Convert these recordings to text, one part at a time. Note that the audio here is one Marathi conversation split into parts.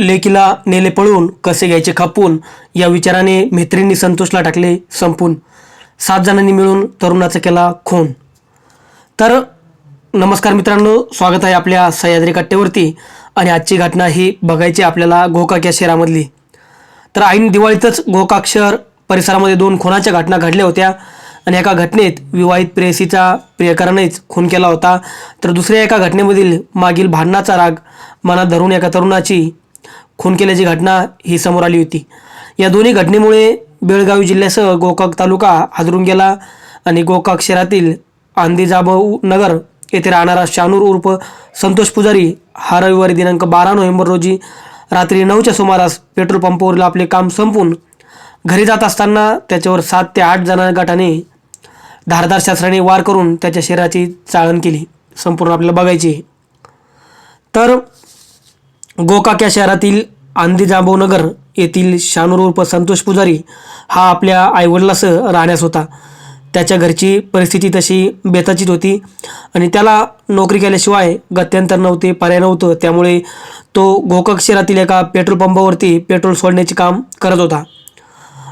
लेकीला नेले पळून कसे घ्यायचे खपून या विचाराने मैत्रिणी संतोषला टाकले संपून. सात जणांनी मिळून तरुणाचा केला खून. तर नमस्कार मित्रांनो स्वागत आहे आपल्या सह्याद्री कट्ट्यावरती आणि आजची घटना ही बघायची आपल्याला गोकाक या शहरामधली. तर ऐन दिवाळीतच गोकाक शहर परिसरामध्ये दोन खुनाच्या घटना घडल्या होत्या आणि एका घटनेत विवाहित प्रेयसीचा प्रियकरानेच खून केला होता. तर दुसऱ्या एका घटनेमधील मागील भांडणाचा राग मनात धरून एका तरुणाची खून केल्याची घटना ही समोर आली होती. या दोन्ही घटनेमुळे बेळगावी जिल्ह्यासह गोकाक तालुका हादरून गेला आणि गोकाक शहरातील आंदीजाबव नगर येथे राहणारा शानूर उर्फ संतोष पुजारी हा रविवारी दिनांक बारा नोव्हेंबर रोजी रात्री नऊच्या सुमारास पेट्रोल पंपावरील आपले काम संपून घरी जात असताना त्याच्यावर सात ते आठ जणां गटाने धारदार शास्त्राने वार करून त्याच्या शरीराची चाळण केली. संपूर्ण आपल्याला बघायची तर गोकाक या शहरातील आंदी नगर येथील शानूर उर्फ संतोष पुजारी हा आपल्या आईवडिलासह राहण्यास होता. त्याच्या घरची परिस्थिती तशी बेताचीच होती आणि त्याला नोकरी केल्याशिवाय गत्यंतर नव्हते पर्याय नव्हतं. त्यामुळे तो गोकाक शहरातील एका पेट्रोल पंपावरती पेट्रोल सोडण्याचे काम करत होता.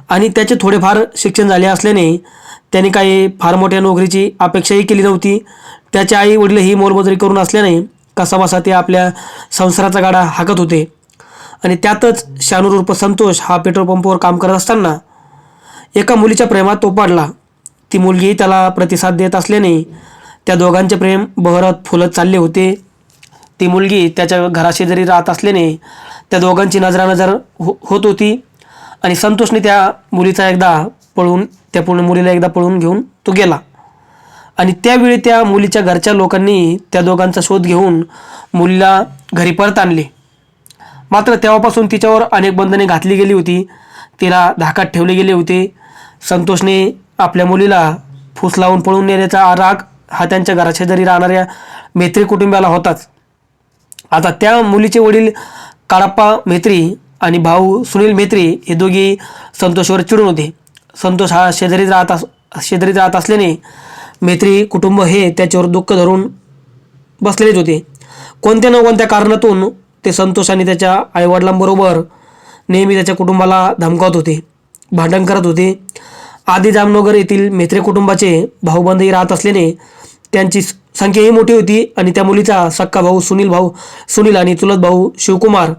आणि त्याचे थोडेफार शिक्षण झाले असल्याने त्याने काही फार मोठ्या नोकरीची अपेक्षाही केली नव्हती. त्याचे आई वडीलही मोलमजुरी करून असल्याने कसाबसा ते आपल्या संसाराचा गाडा हाकत होते. आणि त्यातच शानूर उर्फ संतोष हा पेट्रोल पंपावर काम करत असताना एका मुलीच्या प्रेमात तो पडला. ती मुलगी त्याला प्रतिसाद देत असल्याने त्या दोघांचे प्रेम बहरत फुलत चालले होते. ती मुलगी त्याच्या घराशेजारी राहत असल्याने त्या दोघांची नजरानजर हो होत होती आणि संतोषने त्या मुलीचा एकदा पळून त्या पूर्ण मुलीला एकदा पळून घेऊन तो गेला. आणि त्यावेळी त्या मुलीच्या घरच्या लोकांनी त्या दोघांचा शोध घेऊन मुलीला घरी परत आणले. मात्र तेव्हापासून तिच्यावर अनेक बंधने घातली गेली होती. तिला धाकात ठेवले गेले होते. संतोषने आपल्या मुलीला फूस लावून पळून नेण्याचा राग हा त्यांच्या घराशेजारी राहणाऱ्या मेत्री कुटुंबाला होताच. आता त्या मुलीचे वडील काळप्पा मेत्री आणि भाऊ सुनील मेत्री हे दोघे संतोषवर चिडून होते. संतोष हा शेजारीच राहत अस शेजारीत राहत असल्याने मैत्री कुटुंब हे त्याच्यावर दुःख धरून बसलेलेच होते. कोणत्या ना कोणत्या कारणातून ते संतोष आणि त्याच्या आईवडिलांबरोबर नेहमी त्याच्या कुटुंबाला धमकावत होते भांडण करत होते. आधी जामनगर येथील मेत्रे कुटुंबाचे भाऊबंदही राहत असल्याने त्यांची संख्याही मोठी होती आणि त्या मुलीचा सक्का भाऊ सुनील भाऊ सुनील आणि चुलत भाऊ शिवकुमार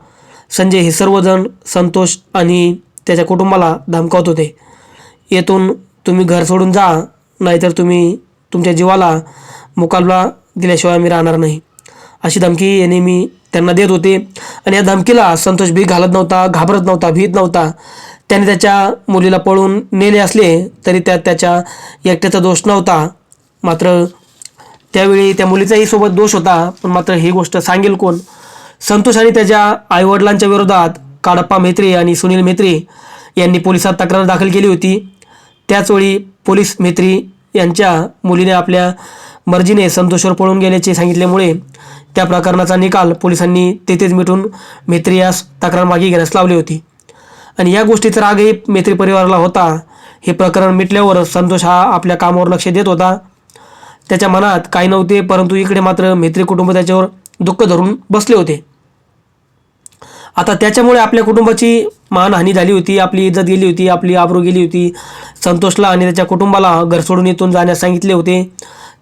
संजय हे सर्वजण संतोष आणि त्याच्या कुटुंबाला धमकावत होते. येथून तुम्ही घर सोडून जा नाहीतर तुम्ही तुमच्या जीवाला मुकाबला दिल्याशिवाय मी राहणार नाही. अशी धमकी याने मी त्यांना देत होते. आणि या धमकीला संतोष भी घालत नव्हता घाबरत नव्हता भीत नव्हता. त्याने त्याच्या मुलीला पळून नेले असले तरी त्यात त्याच्या एकट्याचा दोष नव्हता. मात्र त्यावेळी त्या मुलीचाही सोबत दोष होता. पण मात्र ही गोष्ट सांगेल कोण? संतोष आणि त्याच्या आईवडिलांच्या विरोधात काडप्पा मेत्री आणि सुनील मेत्री यांनी पोलिसात तक्रार दाखल केली होती. त्याचवेळी पोलीस मेत्री यांच्या मुलीने आपल्या मर्जीने संतोषवर पळून गेल्याचे सांगितल्यामुळे त्या प्रकरणाचा निकाल पोलिसांनी तेथेच मिटून मेत्री यास तक्रार मागे घेण्यास लावली होती. आणि या गोष्टीचा रागही मेत्री परिवाराला होता. हे प्रकरण मिटल्यावर संतोष हा आपल्या कामावर लक्ष देत होता. त्याच्या मनात काही नव्हते परंतु इकडे मात्र मेत्री कुटुंब त्याच्यावर दुःख धरून बसले होते. आता त्याच्यामुळे आपल्या कुटुंबाची मानहानी झाली होती आपली इज्जत गेली होती आपली आबरू गेली होती. संतोषला आणि त्याच्या कुटुंबाला घर सोडून इथून जाण्यास सांगितले होते.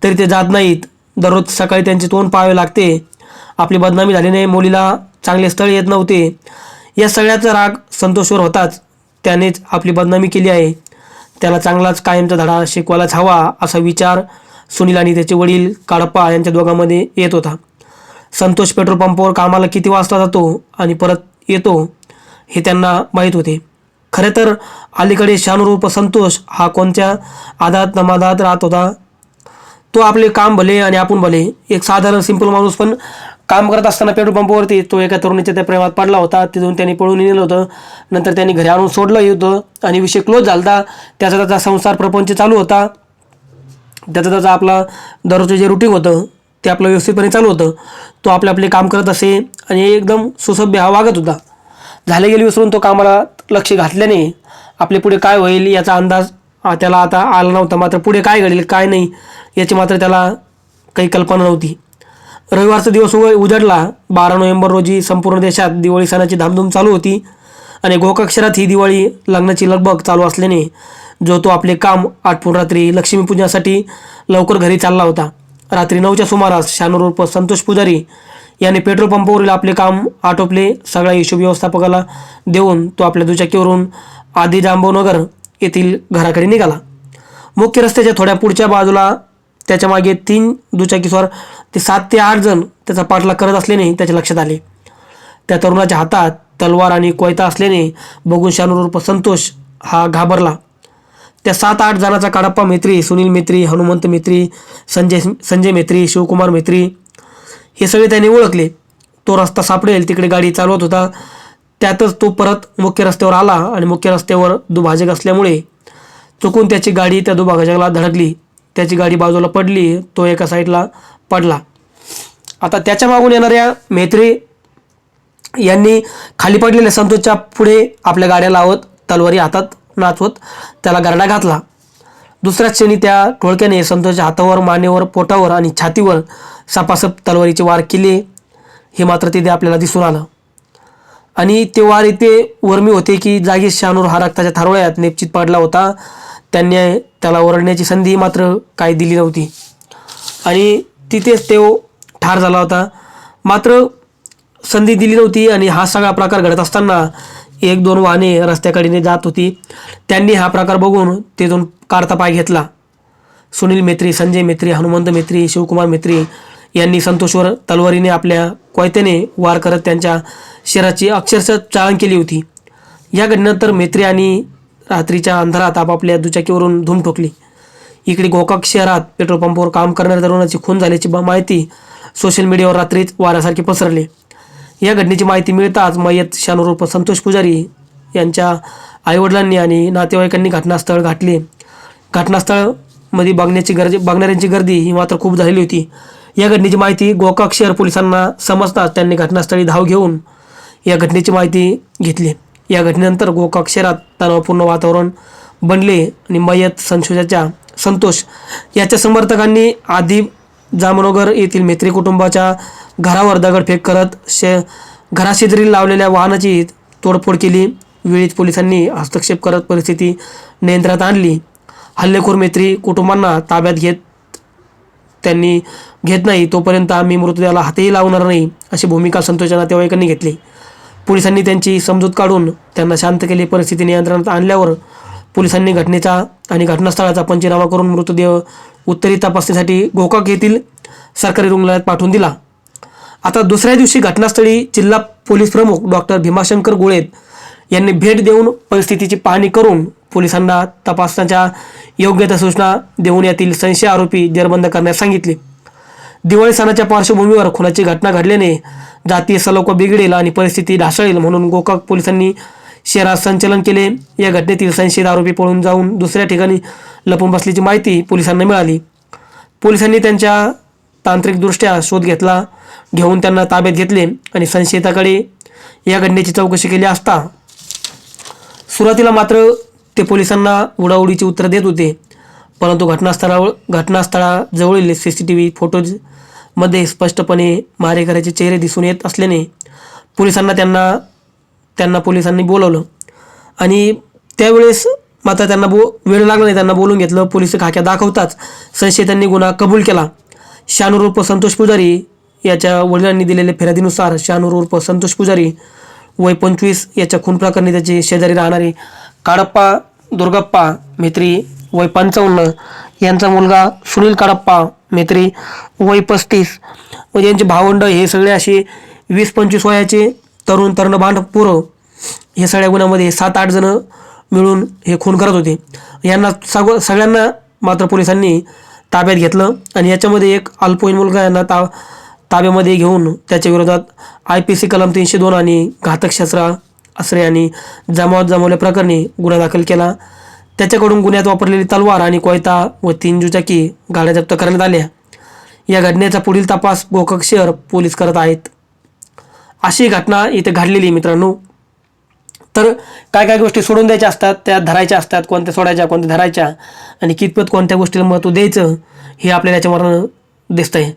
तरी ते जात नाहीत. दररोज सकाळी त्यांचे तोंड पाहावे लागते. आपली बदनामी झाल्याने मुलीला चांगले स्थळ येत नव्हते. या सगळ्याचा राग संतोषवर होताच. त्यानेच आपली बदनामी केली आहे. त्याला चांगलाच कायमचा धडा शिकवायलाच हवा असा विचार सुनील आणि त्याचे वडील काडप्पा यांच्या दोघांमध्ये येत होता. संतोष पेट्रोल पंपावर कामाला किती वाजता जातो आणि परत येतो हे त्यांना माहीत होते. खरे तर अलीकडे शानुरूप संतोष हा कोणत्या आदात नमादात राहत होता? तो आपले काम भले आणि आपण भले एक साधारण सिंपल माणूस पण काम करत असताना पेट्रोल पंपावरती तो एका तरुणीच्या त्या प्रेमात पडला होता. तिथून त्यांनी पळून नेलं होतं. नंतर त्यांनी घरी आणून सोडलं होतं आणि विषय क्लोज झाला होता त्याचा त्याचा संसार प्रपंच चालू होता. त्याचा त्याचा आपला दररोजचं जे रुटीन होतं ते आपलं व्यवस्थितपणे चालू होतं. तो आपले आपले काम करत असे आणि एकदम सुसभ्य हा वागत होता. झाले गेले विसरून तो कामाला लक्ष घातल्याने आपले पुढे काय होईल याचा अंदाज त्याला आता आला नव्हता. मात्र पुढे काय घडेल काय नाही याची मात्र त्याला काही कल्पना नव्हती. रविवारचा दिवस उग उजाडला. बारा नोव्हेंबर रोजी संपूर्ण देशात दिवाळी सणाची धामधूम चालू होती आणि गोकाक्षरात ही दिवाळी लग्नाची लगबग चालू असल्याने जो तो आपले काम आटपून रात्री लक्ष्मीपूजनासाठी लवकर घरी चालला होता. रात्री नऊच्या सुमारास शानूर उर्फ संतोष पुजारी याने पेट्रोल पंपावरील आपले काम आटोपले. सगळ्या हिशोब व्यवस्थापकाला देऊन तो आपल्या दुचाकीवरून आधी जांबवनगर येथील घराकडे निघाला. मुख्य रस्त्याच्या थोड्या पुढच्या बाजूला त्याच्यामागे तीन दुचाकीस्वार ते सात ते आठ जण त्याचा पाठलाग करत असल्याने त्याच्या लक्षात आले. त्या तरुणाच्या हातात तलवार आणि कोयता असल्याने बघून शानूर उर्फ संतोष हा घाबरला. त्या सात आठ जणाचा काडप्पा मेत्री सुनील मेत्री हनुमंत मेत्री संजय संजय मेत्री शिवकुमार मेत्री हे सगळे त्याने ओळखले. तो रस्ता सापडेल तिकडे गाडी चालवत होता. त्यातच तो परत मुख्य रस्त्यावर आला आणि मुख्य रस्त्यावर दुभाजक असल्यामुळे चुकून त्याची गाडी त्या दुभाजकाला धडकली. त्याची गाडी बाजूला पडली तो एका साईडला पडला. आता त्याच्या मागून येणाऱ्या मेत्री यांनी खाली पडलेल्या संतोषच्या पुढे आपल्या गाड्या लावत तलवारी हातात नाचवत त्याला गरडा घातला. दुसऱ्या क्षणी त्या टोळक्याने संतोषच्या हातावर मानेवर पोटावर आणि छातीवर सापासप तलवारीचे वार केले. हे मात्र तिथे आपल्याला दिसून आलं. आणि ते वार इथे वर्मी होते की जागीच शानूर हा रक्ताच्या थारोळ्यात निश्चित पडला होता. त्यांनी त्याला ओरडण्याची संधी मात्र काही दिली नव्हती. आणि तिथेच तो ठार झाला होता. मात्र संधी दिली नव्हती आणि हा सगळा प्रकार घडत असताना एक दोन वाहने रस्त्याकडीने जात होती. त्यांनी हा प्रकार बघून तिथून काढता पाय घेतला. सुनील मेत्री संजय मेत्री हनुमंत मेत्री शिवकुमार मेत्री यांनी संतोषवर तलवारीने आपल्या कोयत्याने वार करत त्यांच्या शरीराची अक्षरशः चाळण केली होती. या घटनेनंतर मेत्री आणि रात्रीच्या अंधारात आपापल्या दुचाकीवरून धूम ठोकली. इकडे गोकाक शहरात पेट्रोल पंपावर काम करणाऱ्या तरुणाची खून झाल्याची माहिती सोशल मीडियावर रात्रीच वाऱ्यासारखी पसरली. या घटनेची माहिती मिळताच मयत शानुरूप संतोष पुजारी यांच्या आईवडिलांनी आणि नातेवाईकांनी घटनास्थळ गाठले. घटनास्थळमध्ये बघण्याची गर्दी बघणाऱ्यांची गर्दी ही मात्र खूप झालेली होती. या घटनेची माहिती गोकाक शहर पोलिसांना समजताच त्यांनी घटनास्थळी धाव घेऊन या घटनेची माहिती घेतली. या घटनेनंतर गोकाक शहरात तणावपूर्ण वातावरण बनले आणि मयत संशोधाच्या संतोष याच्या समर्थकांनी आधी जामनगर येथील मेत्री कुटुंबाच्या घरावर दगडफेक करत शे घराशेजरी लावलेल्या वाहनाची तोडफोड केली. वेळीच पोलिसांनी हस्तक्षेप करत परिस्थिती नियंत्रणात आणली. हल्लेखोर मैत्री कुटुंबांना ताब्यात घेत त्यांनी घेत नाही. तोपर्यंत आम्ही मृतदेहाला हातही लावणार नाही अशी भूमिका संतोषच्या नातेवाईकांनी घेतली. पोलिसांनी त्यांची समजूत काढून त्यांना शांत केली. परिस्थिती नियंत्रणात आणल्यावर पोलिसांनी घटनेचा आणि घटनास्थळाचा पंचनामा करून मृतदेह उत्तरी तपासणीसाठी गोकाक येथील सरकारी रुग्णालयात पाठवून दिला. आता दुसऱ्या दिवशी घटनास्थळी जिल्हा पोलीस प्रमुख डॉक्टर भीमाशंकर गोळे यांनी भेट देऊन परिस्थितीची पाहणी करून पोलिसांना तपासण्याच्या योग्य त्या सूचना देऊन यातील संशय आरोपी जेरबंद करण्यास सांगितले. दिवाळी सणाच्या पार्श्वभूमीवर खुनाची घटना घडल्याने जातीय सलोखा बिघडेल आणि परिस्थिती ढासळेल म्हणून गोकाक पोलिसांनी शहरात संचलन केले. या घटनेतील संशयित आरोपी पळून जाऊन दुसऱ्या ठिकाणी लपून बसल्याची माहिती पोलिसांना मिळाली. पोलिसांनी त्यांच्या तांत्रिकदृष्ट्या शोध घेतला घेऊन त्यांना ताब्यात घेतले आणि संशयिताकडे या घटनेची चौकशी केली असता. सुरुवातीला मात्र ते पोलिसांना उडाउडीची उत्तरं देत होते परंतु घटनास्थळावर घटनास्थळाजवळील सी सी टी व्ही फोटोजमध्ये स्पष्टपणे मारेकऱ्याचे चेहरे दिसून येत असल्याने पोलिसांना त्यांना त्यांना पोलिसांनी बोलवलं. आणि त्यावेळेस मात्र त्यांना बो वेळ लागला नाही त्यांना बोलून घेतलं. पोलीस खाक्या दाखवताच संशयितांनी गुन्हा कबूल केला. शानूर उर्फ संतोष पुजारी याच्या वडिलांनी दिलेल्या फिर्यादीनुसार शानूर उर्फ संतोष पुजारी वय पंचवीस याच्या खून प्रकरणी त्याचे शेजारी राहणारे काडप्पा दुर्गप्पा मेत्री वय पंचावन्न यांचा मुलगा सुनील काडप्पा मेत्री वय पस्तीस. व यांचे भावंड हे सगळे असे वीस पंचवीस वयाचे तरुण तरुणभांड पोरं हे सगळ्या गुन्ह्यामध्ये सात आठ जणं मिळून हे खून करत होते. यांना सग सगळ्यांना मात्र पोलिसांनी ताब्यात घेतलं आणि याच्यामध्ये एक अल्पवयीन मुलगा यांना ता ताब्यामध्ये घेऊन त्याच्या विरोधात आय पी सी कलम तीनशे दोन आणि घातक शस्त्र आश्रय आणि जमावत जमवल्या प्रकरणी गुन्हा दाखल केला. त्याच्याकडून गुन्ह्यात वापरलेली तलवार आणि कोयता व तीन दुचाकी गाड्या जप्त करण्यात आल्या. या घटनेचा पुढील तपास गोकक शहर पोलीस करत आहेत. अशी घटना इथे घडलेली आहे मित्रांनो. तर काय काय गोष्टी सोडून द्यायच्या असतात त्या धरायच्या असतात कोणत्या सोडायच्या कोणत्या धरायच्या आणि कितपत कोणत्या गोष्टीला महत्त्व द्यायचं हे आपल्याला याच्यावरून दिसतंय.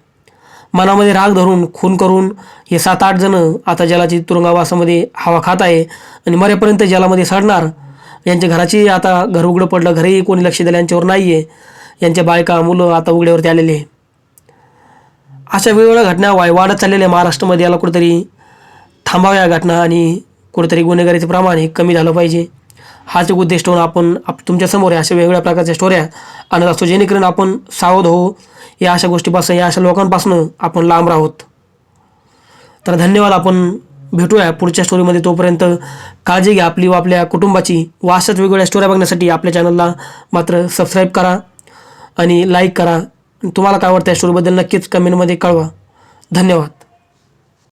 मनामध्ये राग धरून खून करून हे सात आठ जण आता जलाची तुरुंगावासामध्ये हवा खात आहे आणि मरेपर्यंत जलामध्ये सडणार यांच्या घराची आता घर उघडं पडलं घरी कोणी लक्ष दिलं यांच्यावर नाही आहे यांच्या बायका मुलं आता उघड्यावरती आलेले आहे. अशा वेगवेगळ्या घटना वाय वाढत चाललेल्या महाराष्ट्रामध्ये याला कुठेतरी थांबाव्या या घटना आणि कुठेतरी गुन्हेगारीचं प्रमाण हे कमी झालं पाहिजे. हाच एक उद्देश ठेवून आपण आप तुमच्यासमोर अशा वेगवेगळ्या प्रकारच्या स्टोऱ्या आणत असतो जेणेकरून आपण सावध हो या अशा गोष्टीपासून या अशा लोकांपासून आपण लांब राहोत. तर धन्यवाद आपण भेटूया पुढच्या स्टोरीमध्ये तोपर्यंत. काळजी घ्या आपली व आपल्या कुटुंबाची. व अशाच वेगवेगळ्या स्टोऱ्या बघण्यासाठी आपल्या चॅनलला मात्र सबस्क्राईब करा आणि लाईक करा. तुम्हाला काय वाटतं या स्टोरीबद्दल नक्कीच कमेंटमध्ये कळवा. धन्यवाद.